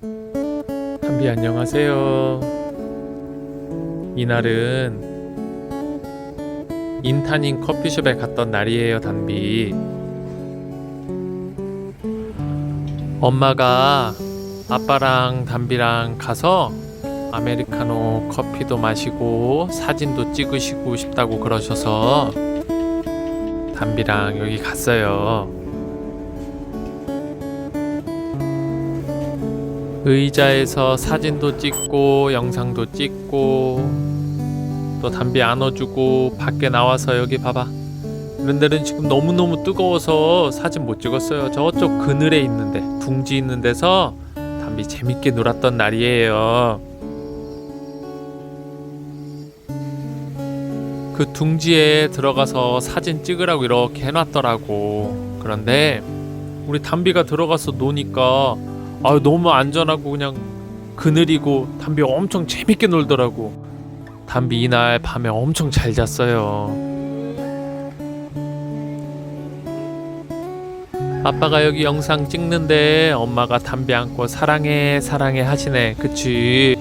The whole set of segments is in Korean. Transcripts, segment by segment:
담비 안녕하세요. 이날은 인타닝 커피숍에 갔던 날이에요, 담비. 엄마가 아빠랑 담비랑 가서 아메리카노 커피도 마시고 사진도 찍으시고 싶다고 그러셔서 담비랑 여기 갔어요. 의자에서 사진도 찍고 영상도 찍고 또 담비 안아주고 밖에 나와서 여기 봐봐. 이런 데는 지금 너무너무 뜨거워서 사진 못 찍었어요. 저쪽 그늘에 있는데 둥지 있는 데서 담비 재밌게 놀았던 날이에요. 그 둥지에 들어가서 사진 찍으라고 이렇게 해놨더라고. 그런데 우리 담비가 들어가서 노니까 아 너무 안전하고 그냥 그늘이고 담비 엄청 재밌게 놀더라고. 담비 이날 밤에 엄청 잘 잤어요. 아빠가 여기 영상 찍는데 엄마가 담비 안고 사랑해 사랑해 하시네. 그치?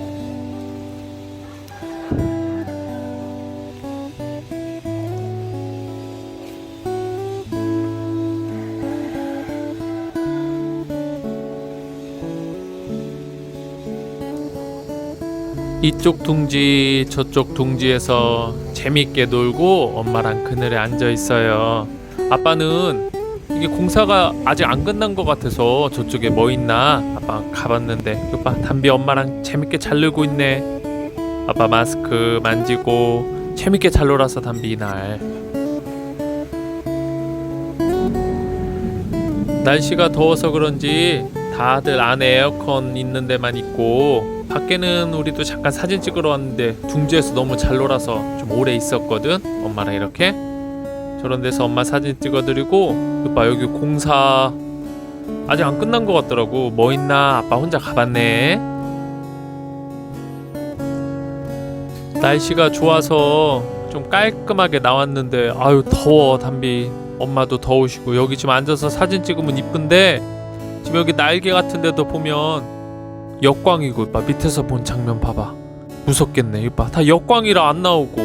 이쪽 둥지 저쪽 둥지에서 재밌게 놀고 엄마랑 그늘에 앉아 있어요. 아빠는 이게 공사가 아직 안 끝난 것 같아서 저쪽에 뭐 있나 아빠 가봤는데 오빠 담비 엄마랑 재밌게 잘 놀고 있네. 아빠 마스크 만지고 재밌게 잘 놀아서 담비 이날. 날씨가 더워서 그런지 다들 안에 에어컨 있는 데만 있고 밖에는 우리도 잠깐 사진 찍으러 왔는데 둥지에서 너무 잘 놀아서 좀 오래 있었거든. 엄마랑 이렇게. 저런 데서 엄마 사진 찍어드리고 오빠 여기 공사 아직 안 끝난 것 같더라고. 뭐 있나? 아빠 혼자 가봤네. 날씨가 좋아서 좀 깔끔하게 나왔는데 아유 더워 담비. 엄마도 더우시고. 여기 지금 앉아서 사진 찍으면 이쁜데 지금 여기 날개 같은 데도 보면 역광이고 오빠 밑에서 본 장면 봐봐. 무섭겠네 오빠 다 역광이라 안 나오고.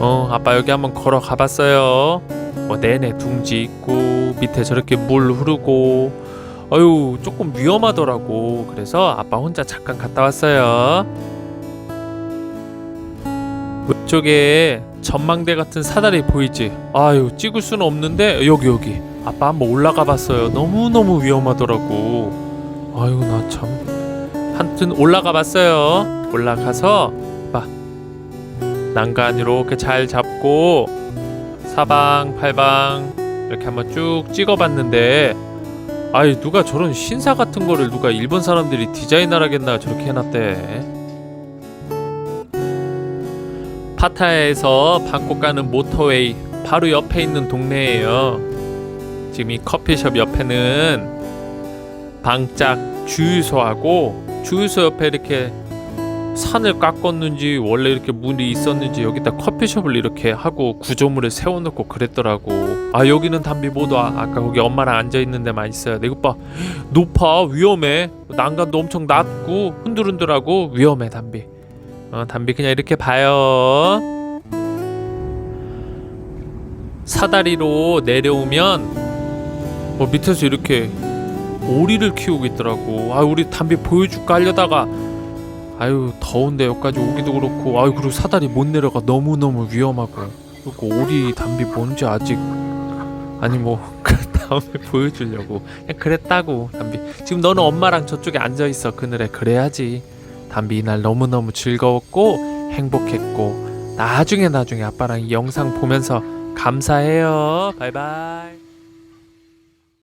어 아빠 여기 한번 걸어 가 봤어요. 뭐 내내 둥지 있고 밑에 저렇게 물 흐르고. 어유 조금 위험하더라고. 그래서 아빠 혼자 잠깐 갔다 왔어요. 왼쪽에 전망대 같은 사다리 보이지? 아유 찍을 수는 없는데 여기 여기. 아빠 한번 올라가 봤어요. 너무너무 위험하더라고 아유 나 참. 한튼 올라가 봤어요. 올라가서 봐. 난간 이렇게 잘 잡고 사방 팔방 이렇게 한번 쭉 찍어봤는데 아이 누가 저런 신사 같은 거를 누가 일본 사람들이 디자인하라겠나 저렇게 해놨대. 파타야에서 방콕 가는 모터웨이 바로 옆에 있는 동네예요. 지금 이 커피숍 옆에는 방짝 주유소하고 주유소 옆에 이렇게 산을 깎았는지 원래 이렇게 물이 있었는지 여기다 커피숍을 이렇게 하고 구조물을 세워놓고 그랬더라고. 아 여기는 담비 모두 아, 아까 거기 엄마랑 앉아있는 데만 있어요. 내 오빠 높아. 위험해. 난간도 엄청 낮고 흔들흔들하고 위험해 담비. 어 담비 그냥 이렇게 봐요. 사다리로 내려오면 뭐 밑에서 이렇게 오리를 키우고 있더라고. 아 우리 담비 보여줄까 하려다가 아유 더운데 여기까지 오기도 그렇고 아유 그리고 사다리 못 내려가. 너무 너무 위험하고. 그리고 오리 담비 뭔지 아직 아니 뭐 그 다음에 보여주려고. 그냥 그랬다고 담비. 지금 너는 엄마랑 저쪽에 앉아 있어. 그늘에 그래야지. 담비 이날 너무 너무 즐거웠고 행복했고 나중에 나중에 아빠랑 이 영상 보면서 감사해요. 바이바이.